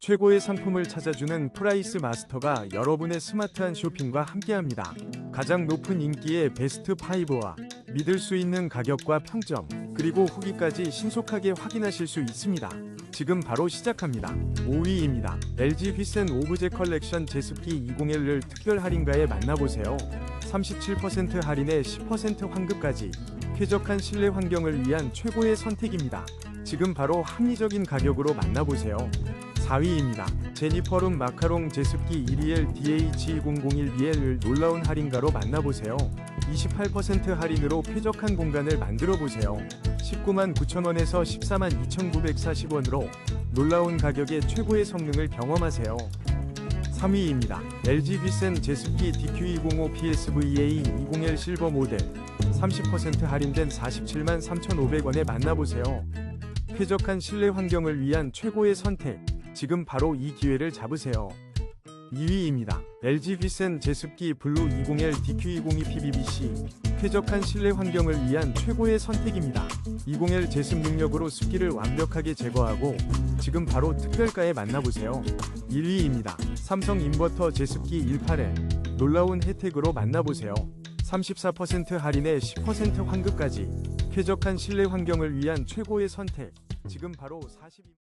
최고의 상품을 찾아주는 프라이스 마스터가 여러분의 스마트한 쇼핑과 함께합니다. 가장 높은 인기의 베스트 5와 믿을 수 있는 가격과 평점, 그리고 후기까지 신속하게 확인하실 수 있습니다. 지금 바로 시작합니다. 5위입니다. LG 휘센 오브제 컬렉션 제습기 201을 특별 할인가에 만나보세요. 37% 할인에 10% 환급까지 쾌적한 실내 환경을 위한 최고의 선택입니다. 지금 바로 합리적인 가격으로 만나보세요. 4위입니다. 제니퍼룸 마카롱 제습기 1EL DH2001BL을 놀라운 할인가로 만나보세요. 28% 할인으로 쾌적한 공간을 만들어 보세요. 19만 9천원에서 14만 2,940원으로 놀라운 가격에 최고의 성능을 경험하세요. 3위입니다. LG 휘센 제습기 DQ205 PSVA 20L 실버 모델 30% 할인된 47만 3,500원에 만나보세요. 쾌적한 실내 환경을 위한 최고의 선택. 지금 바로 이 기회를 잡으세요. 2위입니다. LG 휘센 제습기 블루 20L DQ202 PBBC 쾌적한 실내 환경을 위한 최고의 선택입니다. 20L 제습 능력으로 습기를 완벽하게 제거하고 지금 바로 특별가에 만나보세요. 1위입니다. 삼성 인버터 제습기 18L 놀라운 혜택으로 만나보세요. 34% 할인에 10% 환급까지 쾌적한 실내 환경을 위한 최고의 선택. 지금 바로 40위